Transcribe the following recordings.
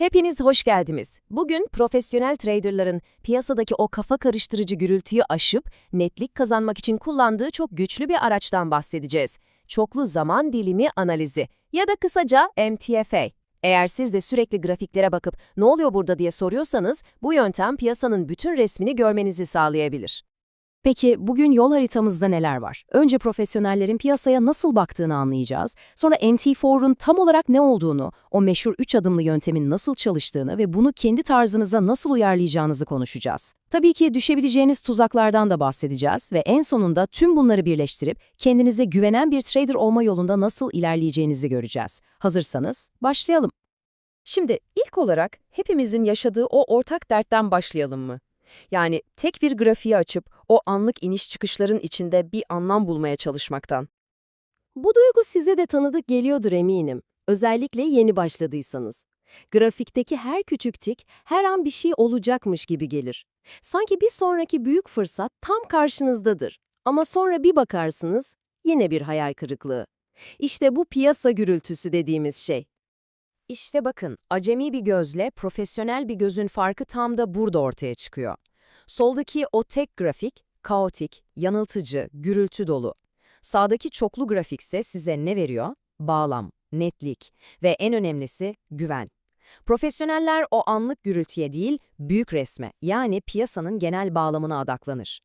Hepiniz hoş geldiniz. Bugün profesyonel traderların piyasadaki o kafa karıştırıcı gürültüyü aşıp netlik kazanmak için kullandığı çok güçlü bir araçtan bahsedeceğiz. Çoklu zaman dilimi analizi ya da kısaca MTFA. Eğer siz de sürekli grafiklere bakıp ne oluyor burada diye soruyorsanız bu yöntem piyasanın bütün resmini görmenizi sağlayabilir. Peki bugün yol haritamızda neler var? Önce profesyonellerin piyasaya nasıl baktığını anlayacağız. Sonra MT4'un tam olarak ne olduğunu, o meşhur 3 adımlı yöntemin nasıl çalıştığını ve bunu kendi tarzınıza nasıl uyarlayacağınızı konuşacağız. Tabii ki düşebileceğiniz tuzaklardan da bahsedeceğiz ve en sonunda tüm bunları birleştirip kendinize güvenen bir trader olma yolunda nasıl ilerleyeceğinizi göreceğiz. Hazırsanız başlayalım. Şimdi ilk olarak hepimizin yaşadığı o ortak dertten başlayalım mı? Yani tek bir grafiği açıp o anlık iniş çıkışların içinde bir anlam bulmaya çalışmaktan. Bu duygu size de tanıdık geliyordur eminim. Özellikle yeni başladıysanız. Grafikteki her küçük tik her an bir şey olacakmış gibi gelir. Sanki bir sonraki büyük fırsat tam karşınızdadır. Ama sonra bir bakarsınız yine bir hayal kırıklığı. İşte bu piyasa gürültüsü dediğimiz şey. İşte bakın, acemi bir gözle profesyonel bir gözün farkı tam da burada ortaya çıkıyor. Soldaki o tek grafik, kaotik, yanıltıcı, gürültü dolu. Sağdaki çoklu grafikse size ne veriyor? Bağlam, netlik ve en önemlisi güven. Profesyoneller o anlık gürültüye değil, büyük resme yani piyasanın genel bağlamına odaklanır.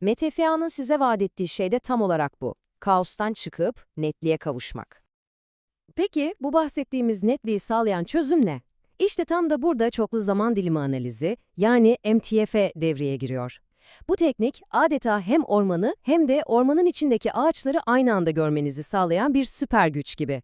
MTFA'nın size vaat ettiği şey de tam olarak bu. Kaostan çıkıp netliğe kavuşmak. Peki bu bahsettiğimiz netliği sağlayan çözüm ne? İşte tam da burada çoklu zaman dilimi analizi yani MTF'e devreye giriyor. Bu teknik adeta hem ormanı hem de ormanın içindeki ağaçları aynı anda görmenizi sağlayan bir süper güç gibi.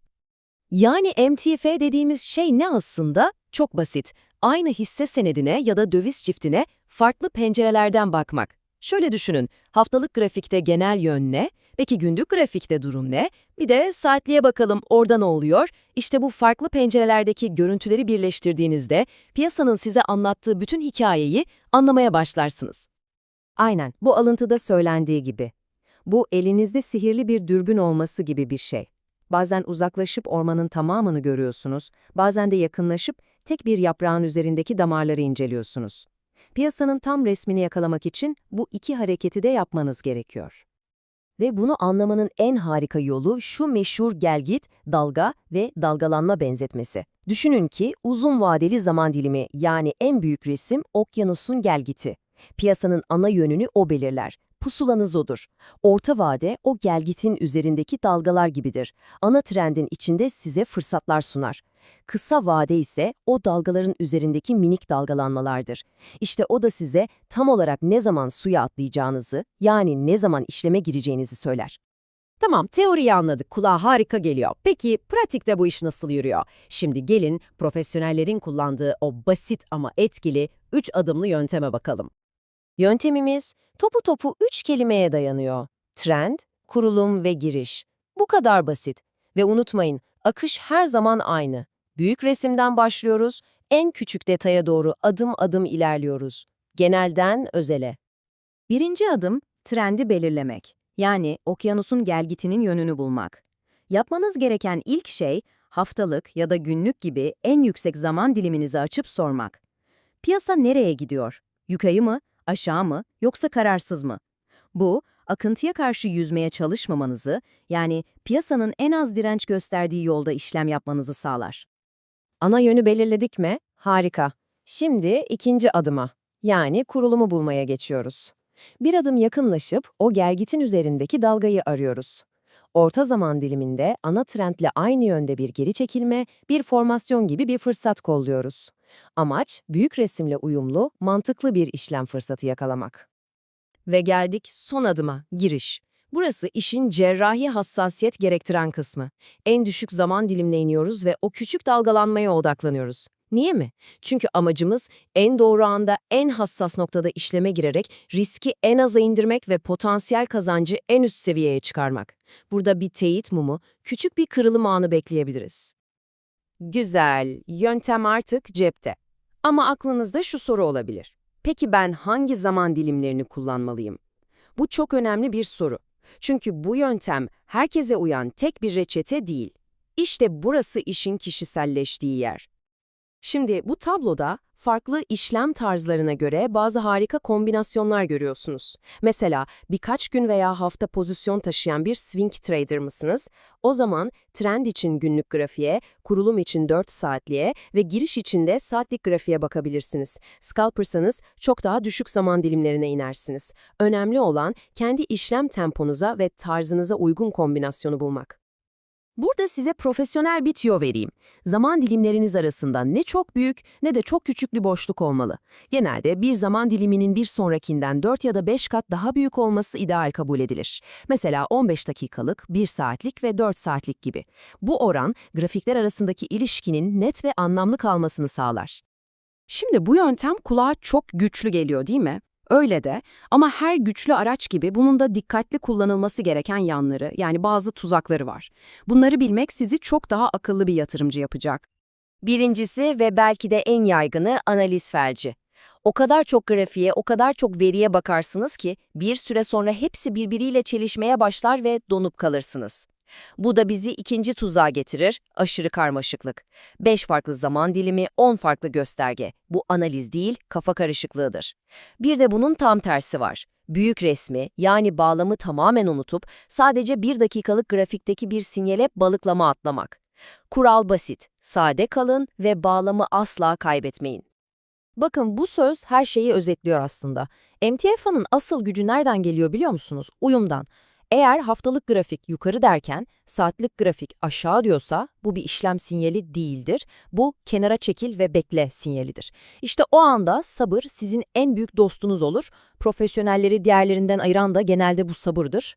Yani MTF dediğimiz şey ne aslında? Çok basit. Aynı hisse senedine ya da döviz çiftine farklı pencerelerden bakmak. Şöyle düşünün, haftalık grafikte genel yön ne? Peki günlük grafikte durum ne? Bir de saatliğe bakalım orada ne oluyor? İşte bu farklı pencerelerdeki görüntüleri birleştirdiğinizde piyasanın size anlattığı bütün hikayeyi anlamaya başlarsınız. Aynen, bu alıntıda söylendiği gibi. Bu elinizde sihirli bir dürbün olması gibi bir şey. Bazen uzaklaşıp ormanın tamamını görüyorsunuz, bazen de yakınlaşıp tek bir yaprağın üzerindeki damarları inceliyorsunuz. Piyasanın tam resmini yakalamak için bu iki hareketi de yapmanız gerekiyor. Ve bunu anlamanın en harika yolu şu meşhur gelgit, dalga ve dalgalanma benzetmesi. Düşünün ki uzun vadeli zaman dilimi yani en büyük resim okyanusun gelgiti. Piyasanın ana yönünü o belirler. Pusulanız odur. Orta vade o gelgitin üzerindeki dalgalar gibidir. Ana trendin içinde size fırsatlar sunar. Kısa vade ise o dalgaların üzerindeki minik dalgalanmalardır. İşte o da size tam olarak ne zaman suya atlayacağınızı, yani ne zaman işleme gireceğinizi söyler. Tamam, teoriyi anladık. Kulağa harika geliyor. Peki pratikte bu iş nasıl yürüyor? Şimdi gelin profesyonellerin kullandığı o basit ama etkili 3 adımlı yönteme bakalım. Yöntemimiz topu topu 3 kelimeye dayanıyor. Trend, kurulum ve giriş. Bu kadar basit. Ve unutmayın, akış her zaman aynı. Büyük resimden başlıyoruz, en küçük detaya doğru adım adım ilerliyoruz. Genelden özele. Birinci adım, trendi belirlemek. Yani okyanusun gelgitinin yönünü bulmak. Yapmanız gereken ilk şey, haftalık ya da günlük gibi en yüksek zaman diliminizi açıp sormak. Piyasa nereye gidiyor? Yukarı mı, aşağı mı, yoksa kararsız mı? Bu, akıntıya karşı yüzmeye çalışmamanızı, yani piyasanın en az direnç gösterdiği yolda işlem yapmanızı sağlar. Ana yönü belirledik mi? Harika. Şimdi ikinci adıma, yani kurulumu bulmaya geçiyoruz. Bir adım yakınlaşıp o gelgitin üzerindeki dalgayı arıyoruz. Orta zaman diliminde ana trendle aynı yönde bir geri çekilme, bir formasyon gibi bir fırsat kolluyoruz. Amaç, büyük resimle uyumlu, mantıklı bir işlem fırsatı yakalamak. Ve geldik son adıma, giriş. Burası işin cerrahi hassasiyet gerektiren kısmı. En düşük zaman dilimine iniyoruz ve o küçük dalgalanmaya odaklanıyoruz. Niye mi? Çünkü amacımız en doğru anda en hassas noktada işleme girerek riski en aza indirmek ve potansiyel kazancı en üst seviyeye çıkarmak. Burada bir teyit mumu, küçük bir kırılım anı bekleyebiliriz. Güzel, yöntem artık cepte. Ama aklınızda şu soru olabilir. Peki ben hangi zaman dilimlerini kullanmalıyım? Bu çok önemli bir soru. Çünkü bu yöntem herkese uyan tek bir reçete değil. İşte burası işin kişiselleştiği yer. Şimdi bu tabloda farklı işlem tarzlarına göre bazı harika kombinasyonlar görüyorsunuz. Mesela birkaç gün veya hafta pozisyon taşıyan bir swing trader mısınız? O zaman trend için günlük grafiğe, kurulum için 4 saatliğe ve giriş için de saatlik grafiğe bakabilirsiniz. Scalper'sanız çok daha düşük zaman dilimlerine inersiniz. Önemli olan kendi işlem temponuza ve tarzınıza uygun kombinasyonu bulmak. Burada size profesyonel bir tüyo vereyim. Zaman dilimleriniz arasında ne çok büyük ne de çok küçük bir boşluk olmalı. Genelde bir zaman diliminin bir sonrakinden 4 ya da 5 kat daha büyük olması ideal kabul edilir. Mesela 15 dakikalık, 1 saatlik ve 4 saatlik gibi. Bu oran grafikler arasındaki ilişkinin net ve anlamlı kalmasını sağlar. Şimdi bu yöntem kulağa çok güçlü geliyor değil mi? Öyle de ama her güçlü araç gibi bunun da dikkatli kullanılması gereken yanları yani bazı tuzakları var. Bunları bilmek sizi çok daha akıllı bir yatırımcı yapacak. Birincisi ve belki de en yaygını analiz felci. O kadar çok grafiğe, o kadar çok veriye bakarsınız ki bir süre sonra hepsi birbiriyle çelişmeye başlar ve donup kalırsınız. Bu da bizi ikinci tuzağa getirir, aşırı karmaşıklık. 5 farklı zaman dilimi, 10 farklı gösterge. Bu analiz değil, kafa karışıklığıdır. Bir de bunun tam tersi var. Büyük resmi, yani bağlamı tamamen unutup sadece bir dakikalık grafikteki bir sinyale balıklama atlamak. Kural basit, sade kalın ve bağlamı asla kaybetmeyin. Bakın bu söz her şeyi özetliyor aslında. MTF'nin asıl gücü nereden geliyor biliyor musunuz? Uyumdan. Eğer haftalık grafik yukarı derken saatlik grafik aşağı diyorsa bu bir işlem sinyali değildir. Bu kenara çekil ve bekle sinyalidir. İşte o anda sabır sizin en büyük dostunuz olur. Profesyonelleri diğerlerinden ayıran da genelde bu sabırdır.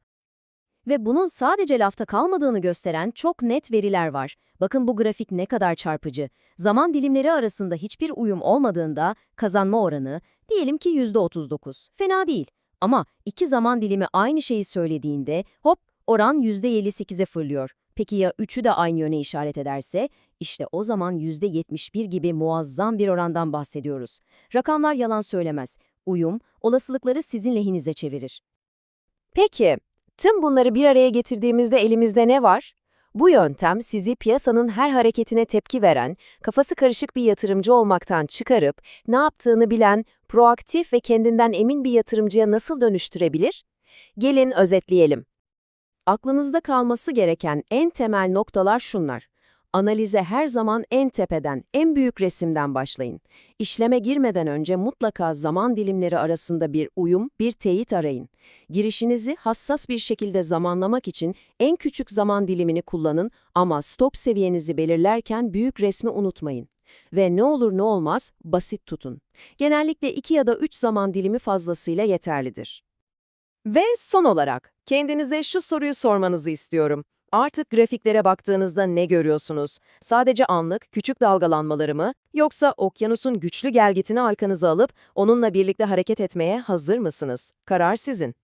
Ve bunun sadece lafta kalmadığını gösteren çok net veriler var. Bakın bu grafik ne kadar çarpıcı. Zaman dilimleri arasında hiçbir uyum olmadığında kazanma oranı diyelim ki %39. Fena değil. Ama iki zaman dilimi aynı şeyi söylediğinde hop oran %58'e fırlıyor. Peki ya üçü de aynı yöne işaret ederse? İşte o zaman %71 gibi muazzam bir orandan bahsediyoruz. Rakamlar yalan söylemez. Uyum, olasılıkları sizin lehinize çevirir. Peki, tüm bunları bir araya getirdiğimizde elimizde ne var? Bu yöntem sizi piyasanın her hareketine tepki veren, kafası karışık bir yatırımcı olmaktan çıkarıp ne yaptığını bilen, proaktif ve kendinden emin bir yatırımcıya nasıl dönüştürebilir? Gelin özetleyelim. Aklınızda kalması gereken en temel noktalar şunlar. Analize her zaman en tepeden, en büyük resimden başlayın. İşleme girmeden önce mutlaka zaman dilimleri arasında bir uyum, bir teyit arayın. Girişinizi hassas bir şekilde zamanlamak için en küçük zaman dilimini kullanın ama stop seviyenizi belirlerken büyük resmi unutmayın. Ve ne olur ne olmaz basit tutun. Genellikle 2 ya da 3 zaman dilimi fazlasıyla yeterlidir. Ve son olarak kendinize şu soruyu sormanızı istiyorum. Artık grafiklere baktığınızda ne görüyorsunuz? Sadece anlık, küçük dalgalanmaları mı? Yoksa okyanusun güçlü gelgitini arkanıza alıp onunla birlikte hareket etmeye hazır mısınız? Karar sizin.